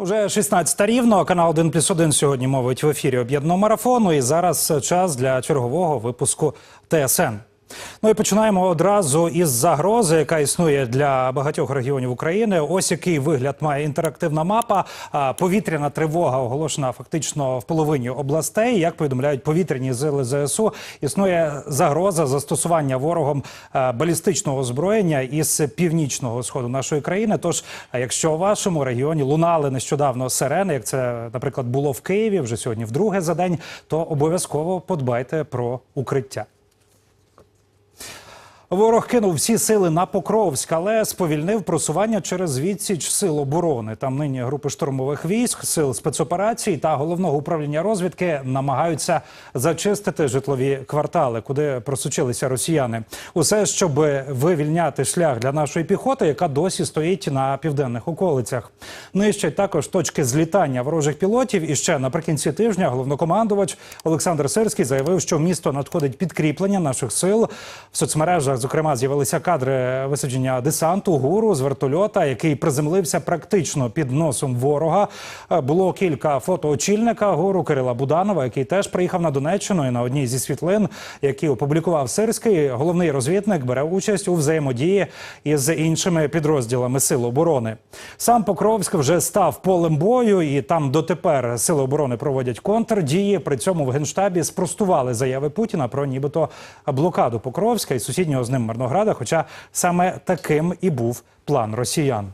Уже 16 рівно. Канал 1 плюс 1 сьогодні мовить в ефірі об'єднаного марафону. І зараз час для чергового випуску ТСН. Ну і починаємо одразу із загрози, яка існує для багатьох регіонів України. Ось який вигляд має інтерактивна мапа. Повітряна тривога оголошена фактично в половині областей. Як повідомляють повітряні сили ЗСУ, існує загроза застосування ворогом балістичного озброєння із північного сходу нашої країни. Тож, якщо у вашому регіоні лунали нещодавно сирени, як це, наприклад, було в Києві вже сьогодні, вдруге за день, то обов'язково подбайте про укриття. Ворог кинув всі сили на Покровськ, але сповільнив просування через відсіч сил оборони. Там нині групи штурмових військ, сил спецоперацій та головного управління розвідки намагаються зачистити житлові квартали, куди просучилися росіяни. Усе щоб вивільняти шлях для нашої піхоти, яка досі стоїть на південних околицях. Нищать також точки злітання ворожих пілотів. І ще наприкінці тижня головнокомандувач Олександр Сирський заявив, що в місто надходить підкріплення наших сил в соцмережах. Зокрема, з'явилися кадри висадження десанту гуру з вертольота, який приземлився практично під носом ворога. Е, Було кілька фото очільника гуру Кирила Буданова, який теж приїхав на Донеччину. І на одній зі світлин, які опублікував Сирський, головний розвідник бере участь у взаємодії із іншими підрозділами сил оборони. Сам Покровськ вже став полем бою, і там дотепер сили оборони проводять контрдії. При цьому в генштабі спростували заяви Путіна про нібито блокаду Покровська і сусіднього ним Марнограда. Хоча саме таким і був план росіян.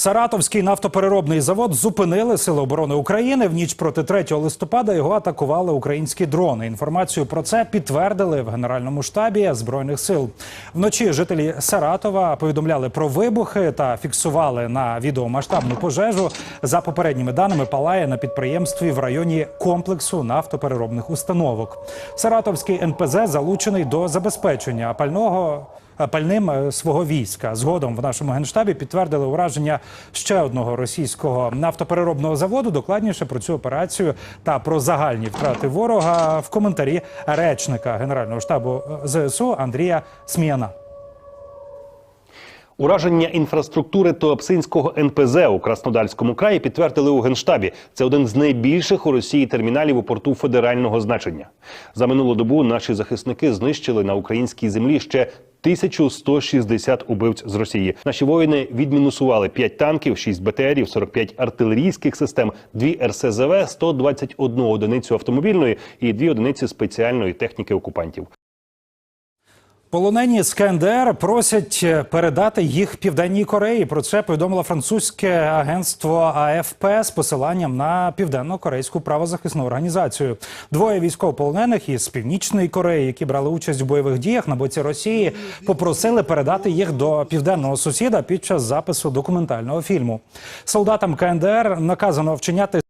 Саратовський нафтопереробний завод зупинили Сили оборони України. В ніч проти 3 листопада його атакували українські дрони. Інформацію про це підтвердили в Генеральному штабі збройних сил. Вночі жителі Саратова повідомляли про вибухи та фіксували на відео масштабну пожежу. За попередніми даними палає на підприємстві в районі комплексу нафтопереробних установок. Саратовський НПЗ залучений до забезпечення пального пальним е, свого війська. Згодом в нашому генштабі підтвердили ураження ще одного російського нафтопереробного заводу. Докладніше про цю операцію та про загальні втрати ворога в коментарі речника Генерального штабу е, ЗСУ Андрія Сміяна. Ураження інфраструктури Туапсинського НПЗ у Краснодарському краї підтвердили у генштабі. Це один з найбільших у Росії терміналів у порту федерального значення. За минулу добу наші захисники знищили на українській землі ще 1160 убивць з Росії. Наші воїни відмінусували 5 танків, 6 БТРів, 45 артилерійських систем, 2 РСЗВ, 121 одиницю автомобільної і 2 одиниці спеціальної техніки окупантів. Полонені з КНДР просять передати їх Південній Кореї. Про це повідомило французьке агентство АФП з посиланням на південно-корейську правозахисну організацію. Двоє військовополонених із північної Кореї, які брали участь у бойових діях на боці Росії, попросили передати їх до південного сусіда під час запису документального фільму. Солдатам КНДР наказано вчиняти.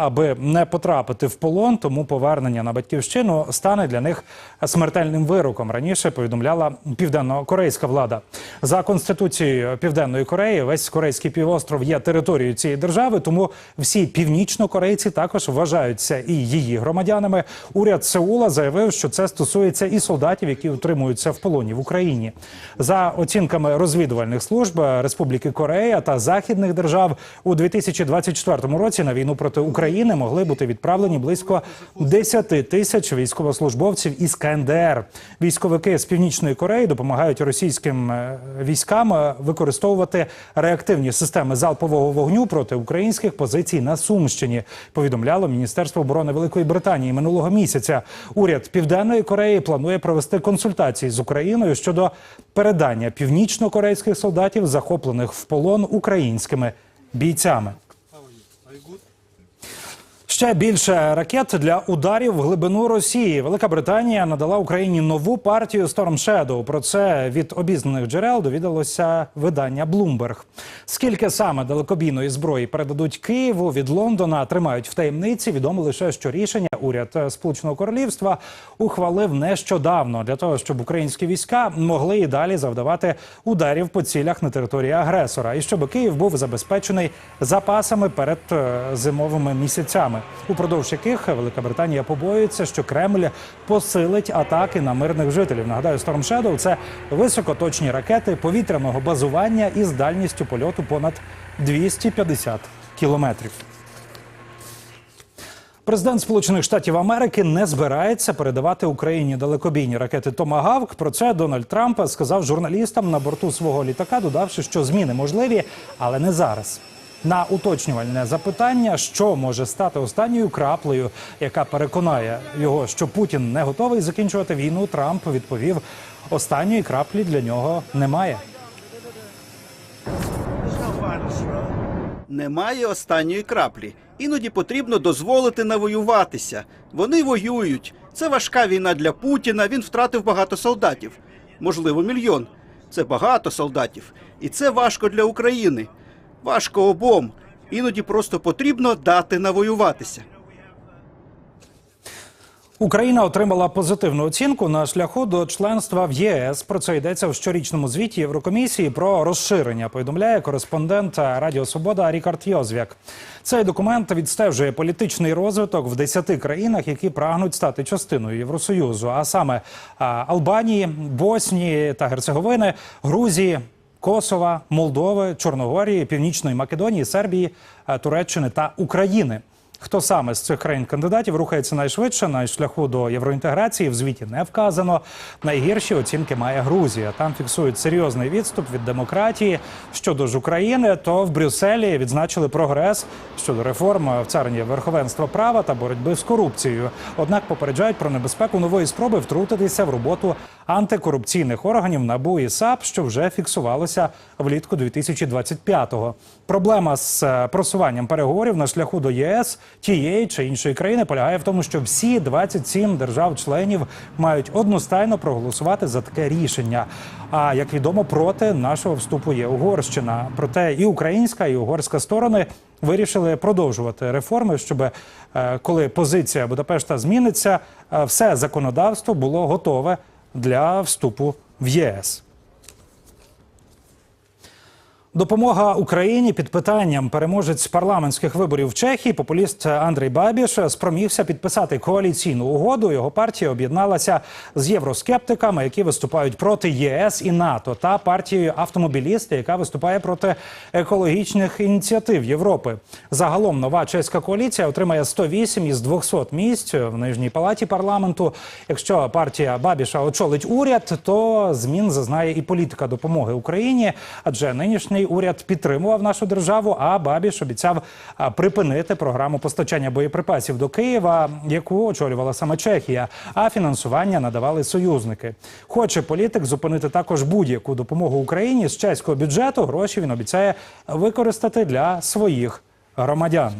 Аби не потрапити в полон, тому повернення на батьківщину стане для них смертельним вироком. Раніше повідомляла південно-корейська влада. За конституцією Південної Кореї весь корейський півостров є територією цієї держави, тому всі північно-корейці також вважаються і її громадянами. Уряд Сеула заявив, що це стосується і солдатів, які утримуються в полоні в Україні. За оцінками розвідувальних служб Республіки Корея та західних держав у 2024 році на війну проти України. України могли бути відправлені близько 10 тисяч військовослужбовців із КНДР. Військовики з північної Кореї допомагають російським е, військам е, використовувати реактивні системи залпового вогню проти українських позицій на Сумщині. Повідомляло Міністерство оборони Великої Британії минулого місяця. Уряд Південної Кореї планує провести консультації з Україною щодо передання північно-корейських солдатів, захоплених в полон українськими бійцями. Ще більше ракет для ударів в глибину Росії. Велика Британія надала Україні нову партію Storm Shadow. Про це від обізнаних джерел довідалося видання Bloomberg. Скільки саме далекобійної зброї передадуть Києву від Лондона, тримають в таємниці. Відомо лише, що рішення уряд Сполученого Королівства ухвалив нещодавно для того, щоб українські війська могли і далі завдавати ударів по цілях на території агресора, і щоб Київ був забезпечений запасами перед е, зимовими місяцями. Упродовж яких Велика Британія побоюється, що Кремль посилить атаки на мирних жителів. Нагадаю, Storm Shadow – це високоточні ракети повітряного базування із дальністю польоту понад 250 кілометрів. Президент Сполучених Штатів Америки не збирається передавати Україні далекобійні ракети Томагавк. Про це Дональд Трамп сказав журналістам на борту свого літака, додавши, що зміни можливі, але не зараз. На уточнювальне запитання, що може стати останньою краплею, яка переконає його, що Путін не готовий закінчувати війну. Трамп відповів: останньої краплі для нього немає. Немає останньої краплі. Іноді потрібно дозволити навоюватися. Вони воюють. Це важка війна для Путіна. Він втратив багато солдатів. Можливо, мільйон. Це багато солдатів. І це важко для України. Важко обом. Іноді просто потрібно дати навоюватися. Україна отримала позитивну оцінку на шляху до членства в ЄС. Про це йдеться в щорічному звіті Єврокомісії про розширення. Повідомляє кореспондент Радіо Свобода Рікард Йозвяк. Цей документ відстежує політичний розвиток в 10 країнах, які прагнуть стати частиною Євросоюзу, а саме Албанії, Боснії та Герцеговини, Грузії. Косова, Молдови, Чорногорії, Північної Македонії, Сербії, е, Туреччини та України. Хто саме з цих країн кандидатів рухається найшвидше на шляху до євроінтеграції в звіті не вказано. Найгірші оцінки має Грузія. Там фіксують серйозний відступ від демократії. Щодо ж України, то в Брюсселі відзначили прогрес щодо реформ в царині верховенства права та боротьби з корупцією. Однак попереджають про небезпеку нової спроби втрутитися в роботу антикорупційних органів НАБУ і САП, що вже фіксувалося влітку 2025-го. Проблема з е, просуванням переговорів на шляху до ЄС тієї чи іншої країни полягає в тому, що всі 27 держав-членів мають одностайно проголосувати за таке рішення. А як відомо, проти нашого вступу є Угорщина. Проте і українська, і угорська сторони вирішили продовжувати реформи, щоб е, коли позиція Будапешта зміниться, е, все законодавство було готове для вступу в ЄС. Допомога Україні під питанням переможець парламентських виборів в Чехії, популіст Андрій Бабіш, спромігся підписати коаліційну угоду. Його партія об'єдналася з євроскептиками, які виступають проти ЄС і НАТО, та партією автомобілісти, яка виступає проти екологічних ініціатив Європи. Загалом нова чеська коаліція отримає 108 із 200 місць в нижній палаті парламенту. Якщо партія Бабіша очолить уряд, то змін зазнає і політика допомоги Україні, адже нинішній уряд підтримував нашу державу. А Бабіш обіцяв припинити програму постачання боєприпасів до Києва, яку очолювала саме Чехія. А фінансування надавали союзники. Хоче політик зупинити також будь-яку допомогу Україні з чеського бюджету. Гроші він обіцяє використати для своїх громадян.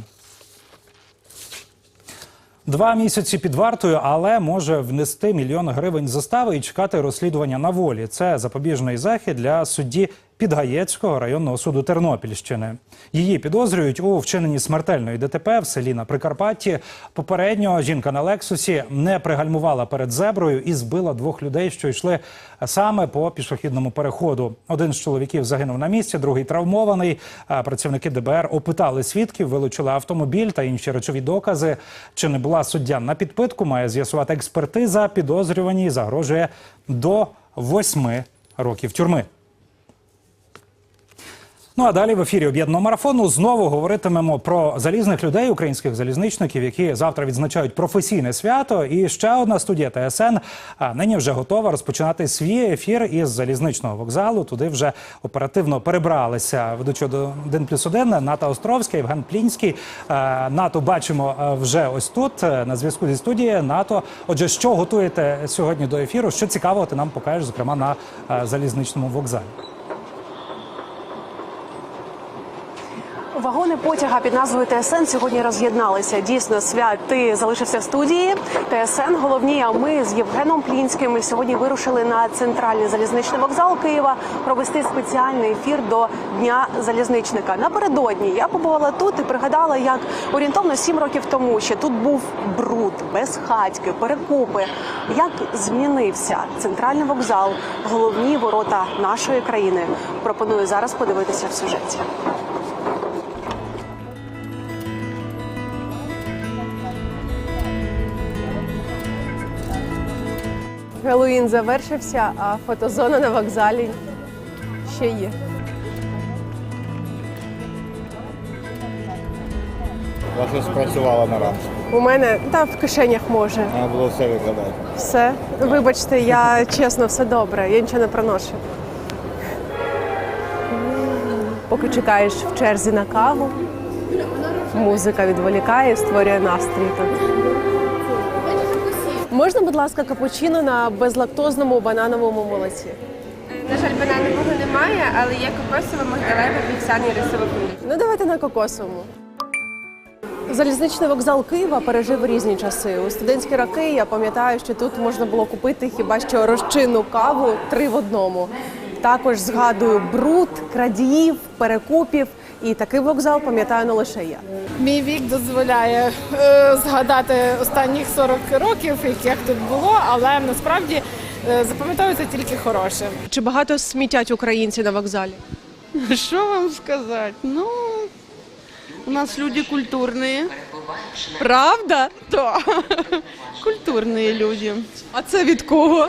Два місяці під вартою, але може внести мільйон гривень застави і чекати розслідування на волі. Це запобіжний захід для судді Підгаєцького районного суду Тернопільщини. Її підозрюють у вчиненні смертельної ДТП в селі на Прикарпатті. Попередньо жінка на Лексусі не пригальмувала перед зеброю і збила двох людей, що йшли саме по пішохідному переходу. Один з чоловіків загинув на місці, другий травмований. Працівники ДБР опитали свідків, вилучили автомобіль та інші речові докази. Чи не була суддя на підпитку? Має з'ясувати експертиза. Підозрюваній загрожує до восьми років тюрми. Ну а далі в ефірі об'єднаного марафону знову говоритимемо про залізних людей, українських залізничників, які завтра відзначають професійне свято. І ще одна студія ТСН нині вже готова розпочинати свій ефір із залізничного вокзалу. Туди вже оперативно перебралися ведучі до 1 плюс 1 Ната Островська, Євген Плінський. Е, НАТО бачимо е, вже ось тут е, на зв'язку зі студією НАТО. Отже, що готуєте сьогодні до ефіру? Що цікавого ти нам покажеш, зокрема на залізничному вокзалі? Вагони потяга під назвою ТСН сьогодні роз'єдналися. Дійсно, свят ти залишився в студії. ТСН головні. А ми з Євгеном Плінським сьогодні вирушили на центральний залізничний вокзал Києва провести спеціальний ефір до Дня залізничника. Напередодні я побувала тут і пригадала, як орієнтовно сім років тому ще тут був бруд, безхатьки, перекупи. Як змінився центральний вокзал, головні ворота нашої країни. Пропоную зараз подивитися в сюжеті. Хеллоуін завершився, а фотозона на вокзалі ще є. Ваше спрацювала на ранку. У мене та в кишенях може. Треба було все викладати. Все. Вибачте, я чесно, все добре, я нічого не проношу. Поки чекаєш в черзі на каву, музика відволікає, створює настрій тут. Можна, будь ласка, капучино на безлактозному банановому молоці? На жаль, бананового немає, але є кокосове, мигдалеве, вівсяне і. Ну, давайте на кокосовому. Залізничний вокзал Києва пережив різні часи. У студентські роки я пам'ятаю, що тут можна було купити хіба що розчинну каву три в одному. Також згадую бруд, крадіїв, перекупів. І такий вокзал пам'ятаю не лише я. Мій вік дозволяє е, згадати останніх 40 років, яких тут було, але насправді е, запам'ятовується тільки хороше. Чи багато смітять українці на вокзалі? Что вам сказать? Ну, у нас люди культурные. Правда? Да, культурные люди. А це від кого?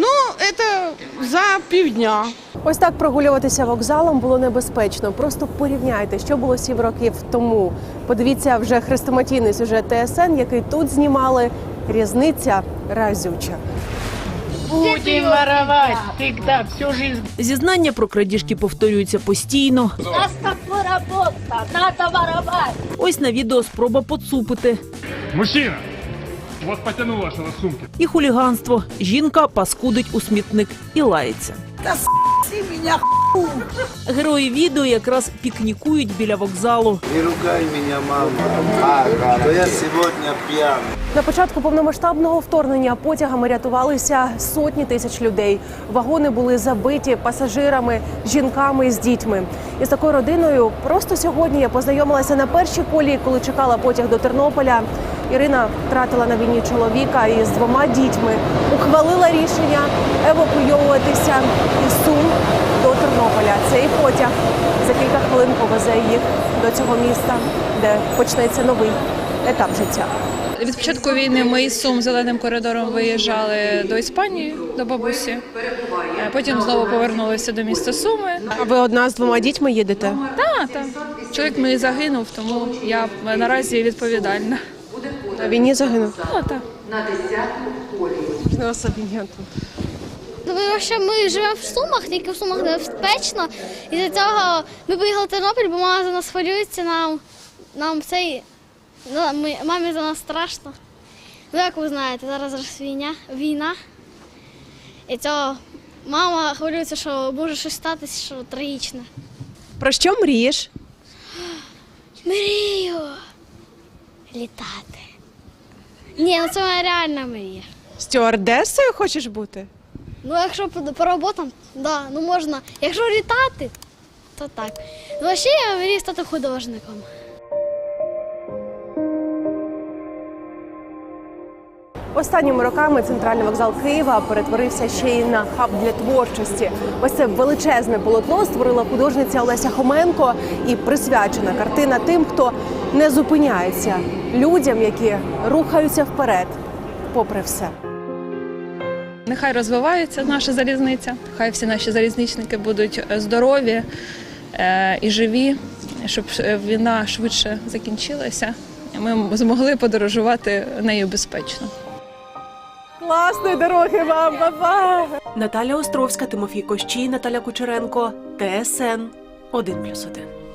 Ну, это за півдня. Ось так прогулюватися вокзалом було небезпечно. Просто порівняйте, що було сім років тому. Подивіться вже хрестоматійний сюжет ТСН, який тут знімали. Різниця разюча. Зізнання про крадіжки повторюються постійно. нас так робота, надо воровать. Ось на відео спроба поцупити. Мужчина! Вот потянуло на сумки. І хуліганство. Жінка паскудить у смітник і лається. Герої відео якраз пікнікують біля вокзалу. Не ругай мене, мама. А, я сьогодні п'яний. На початку повномасштабного вторгнення потягами рятувалися сотні тисяч людей. Вагони були забиті пасажирами, жінками з дітьми. І з такою родиною просто сьогодні я познайомилася на першій колії, коли чекала потяг до Тернополя. Ірина втратила на війні чоловіка і з двома дітьми ухвалила рішення евакуйовуватися із Сум до Тернополя. Цей потяг за кілька хвилин повезе їх до цього міста, де почнеться новий етап життя. Від початку війни ми із Сум зеленим коридором виїжджали до Іспанії, до бабусі. Потім знову повернулися до міста Суми. А ви одна з двома дітьми їдете? Так, так. Чоловік мій загинув, тому я наразі відповідальна. На війні загинув. Ну, так. Не особливо. Тому що ми живемо в Сумах, тільки в Сумах небезпечно. І за цього ми поїхали в Тернопіль, бо мама за нас хвилюється, нам, нам цей, ну, ми, мамі за нас страшно. Ну, як ви знаєте, зараз зараз війна, війна. І цього мама хвилюється, що може щось статися, що трагічне. Про що мрієш? Мрію літати. Ні, ну це моя реальна мрія. Стюардесою хочеш бути? Ну, якщо по, по роботам, да, ну можна. Якщо літати, то так. Ну, а ще я мрію стати художником. Останніми роками центральний вокзал Києва перетворився ще й на хаб для творчості. Ось це величезне полотно створила художниця Олеся Хоменко і присвячена картина тим, хто не зупиняється, людям, які рухаються вперед, попри все. Нехай розвивається наша залізниця, хай всі наші залізничники будуть здорові е, і живі, щоб е, війна швидше закінчилася. Ми змогли подорожувати нею безпечно. Класної дороги вам, па-па! Наталя Островська, Тимофій Кощій, Наталя Кучеренко, ТСН 1+,1.